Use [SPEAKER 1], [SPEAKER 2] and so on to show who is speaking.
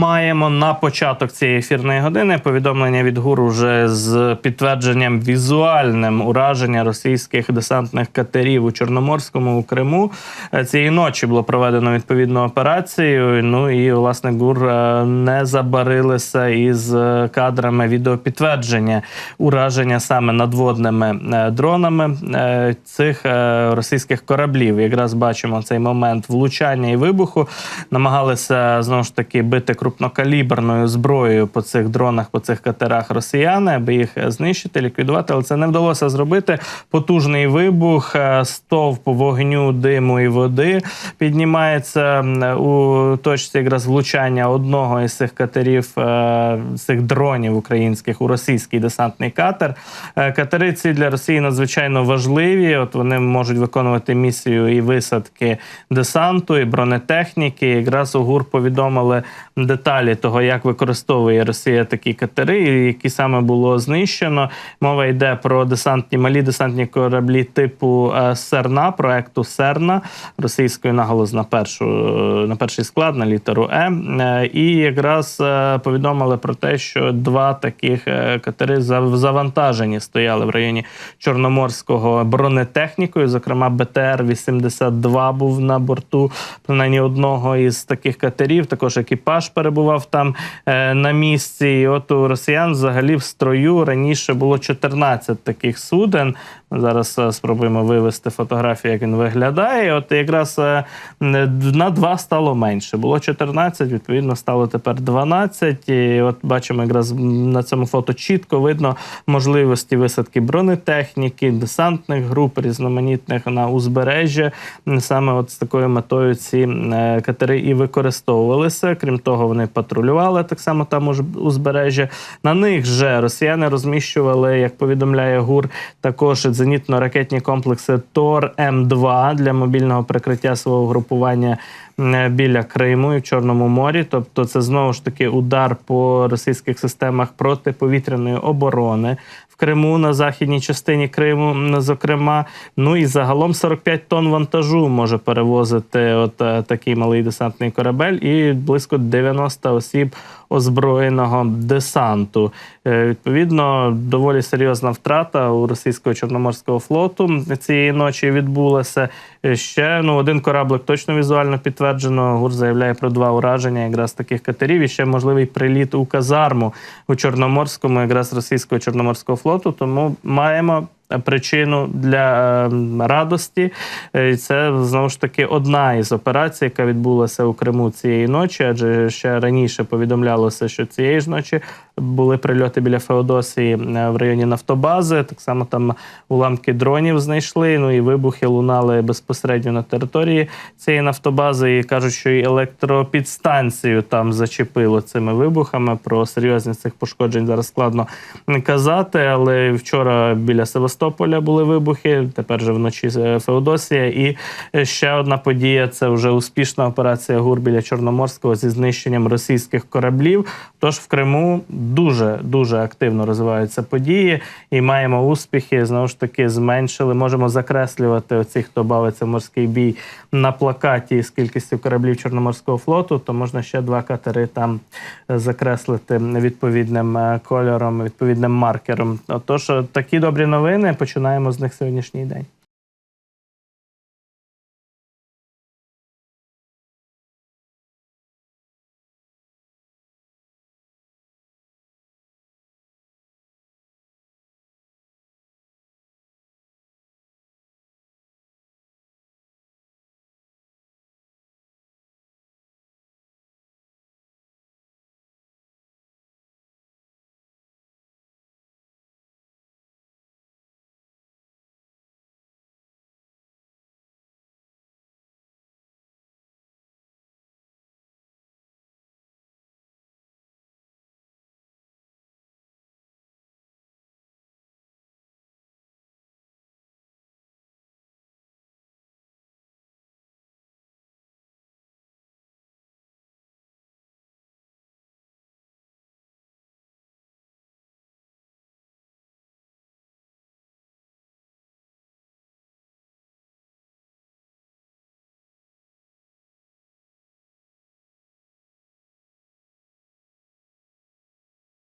[SPEAKER 1] Маємо на початок цієї ефірної години повідомлення від ГУР уже з підтвердженням візуальним ураження російських десантних катерів у Чорноморському у Криму. Е, Цієї ночі було проведено відповідну операцію. Ну і власне ГУР е, не забарилися із е, кадрами відеопідтвердження ураження саме надводними дронами цих російських кораблів. Якраз бачимо цей момент влучання і вибуху. Намагалися знову ж таки бити крупнокаліберною зброєю по цих дронах, по цих катерах росіяни, аби їх знищити, ліквідувати. Але це не вдалося зробити. Потужний вибух, е, стовп вогню, диму і води піднімається у точці якраз влучання одного із цих катерів, е, цих дронів українських у російський десантний катер. Е, Катери ці для Росії надзвичайно важливі. От вони можуть виконувати місію і висадки десанту, і бронетехніки. Якраз у ГУР повідомили деталі того, як використовує Росія такі катери, які саме було знищено. Мова йде про десантні малі десантні кораблі типу е, Серна, проекту Серна російською наголос на першу е, на перший склад на літеру Е. Е, І якраз повідомили про те, що два таких катери завантажені стояли в районі Чорноморського бронетехнікою. Зокрема, БТР-82 був на борту принаймні одного із таких катерів. Також екіпаж перебував там е, на місці. І от у росіян взагалі в строю раніше було 14 таких суден. Зараз е, спробуємо вивести фотографію, як він виглядає. От якраз е, на два стало менше. Було 14, відповідно, стало тепер 12. І от бачимо, якраз на цьому фото чітко видно можливості висадки бронетехніки, десантних груп, різноманітних на узбережжя. Саме от з такою метою ці катери і використовувалися. Крім того, вони патрулювали так само там узбережжя. На них же росіяни розміщували, як повідомляє ГУР, також зенітно-ракетні комплекси Тор М2 для мобільного прикриття свого групування біля Криму і в Чорному морі. Тобто, це знову ж таки удар по російських системах протиповітряної оборони. Криму на західній частині Криму, зокрема. Ну і загалом 45 тонн вантажу може перевозити от е, такий малий десантний корабель, і близько 90 осіб озброєного десанту. Е, Відповідно, доволі серйозна втрата у російського чорноморського флоту цієї ночі відбулася. Е, Ще ну один кораблик точно візуально підтверджено. ГУР заявляє про два ураження якраз таких катерів. І ще можливий приліт у казарму у Чорноморському, якраз російського чорноморського флоту. Тому маємо причину для е, радості. Е, і Це знову ж таки одна із операцій, яка відбулася у Криму цієї ночі, адже ще раніше повідомлялося, що цієї ж ночі були прильоти біля Феодосії е, в районі Нафтобази. Так само там уламки дронів знайшли. Ну і вибухи лунали безпосередньо на території цієї нафтобази. І кажуть, що і електропідстанцію там зачепило цими вибухами. Про серйозність цих пошкоджень зараз складно казати. Але вчора біля Севастополя були вибухи. Тепер же вночі е, Феодосія. І е, ще одна подія це вже успішна операція ГУР біля Чорноморського зі знищенням російських кораблів. Тож в Криму дуже дуже активно розвиваються події і маємо успіхи. Знову ж таки, зменшили. Можемо закреслювати оці, хто бавиться в морський бій на плакаті з кількістю кораблів Чорноморського флоту. То можна ще два катери там е, закреслити відповідним кольором, відповідним маркером. Отож, е, такі добрі новини. Починаємо з них сьогоднішній день.